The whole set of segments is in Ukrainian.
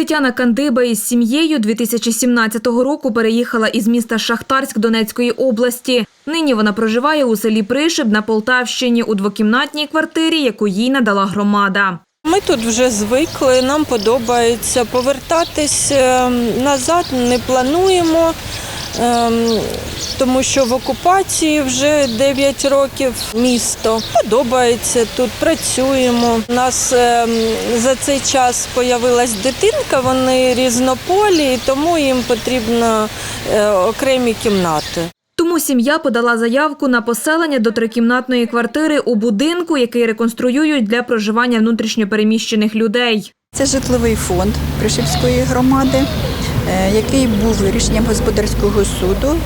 Тетяна Кандиба із сім'єю 2017 року переїхала із міста Шахтарськ Донецької області. Нині вона проживає у селі Пришиб на Полтавщині у двокімнатній квартирі, яку їй надала громада. Ми тут вже звикли, нам подобається повертатись е, назад, не плануємо, ем, тому що в окупації вже 9 років місто. Подобається тут, працюємо. У нас ем, за цей час з'явилась дитинка, вони різнополі, тому їм потрібно е, окремі кімнати. Тому сім'я подала заявку на поселення до трикімнатної квартири у будинку, який реконструюють для проживання внутрішньопереміщених людей. Це житловий фонд Пришипської громади, який був рішенням господарського суду,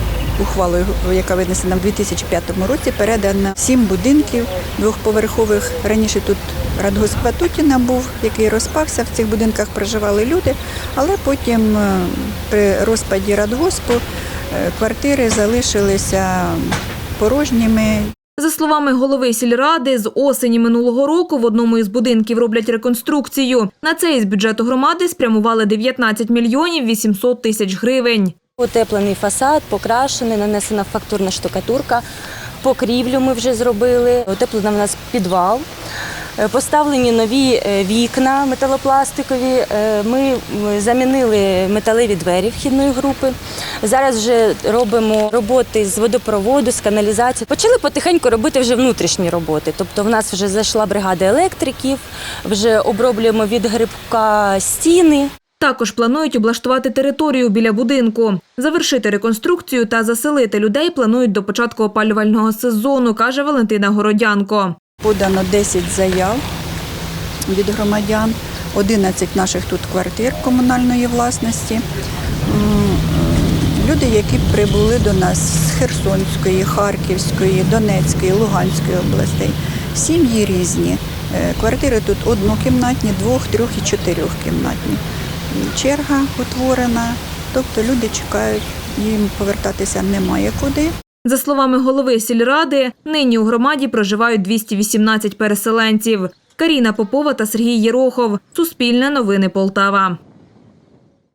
ухвалою, яка винесена в 2005 році, передано сім будинків двохповерхових. Раніше тут радгосп Ватутіна був, який розпався. В цих будинках проживали люди, але потім е, при розпаді радгоспу е, квартири залишилися порожніми. За словами голови сільради, з осені минулого року в одному із будинків роблять реконструкцію. На це із бюджету громади спрямували 19 мільйонів 800 тисяч гривень. Утеплений фасад, покрашений, нанесена фактурна штукатурка. Покрівлю ми вже зробили. Утеплена в нас підвал. Е, Поставлені нові е, вікна металопластикові. Е, Ми замінили металеві двері вхідної групи. Зараз вже робимо роботи з водопроводу, з каналізації. Почали потихеньку робити вже внутрішні роботи. Тобто в нас вже зайшла бригада електриків, вже оброблюємо від грибка стіни. Також планують облаштувати територію біля будинку. Завершити реконструкцію та заселити людей планують до початку опалювального сезону, каже Валентина Городянко. Подано 10 заяв від громадян, 11 наших тут квартир комунальної власності. Е, Люди, які прибули до нас з Херсонської, Харківської, Донецької, Луганської областей. Сім'ї різні. Е, Квартири тут однокімнатні, двох, трьох і чотирьохкімнатні. Черга утворена, тобто люди чекають, їм повертатися немає куди. За словами голови сільради, нині у громаді проживають 218 переселенців. Каріна Попова та Сергій Єрохов. Суспільне новини Полтава.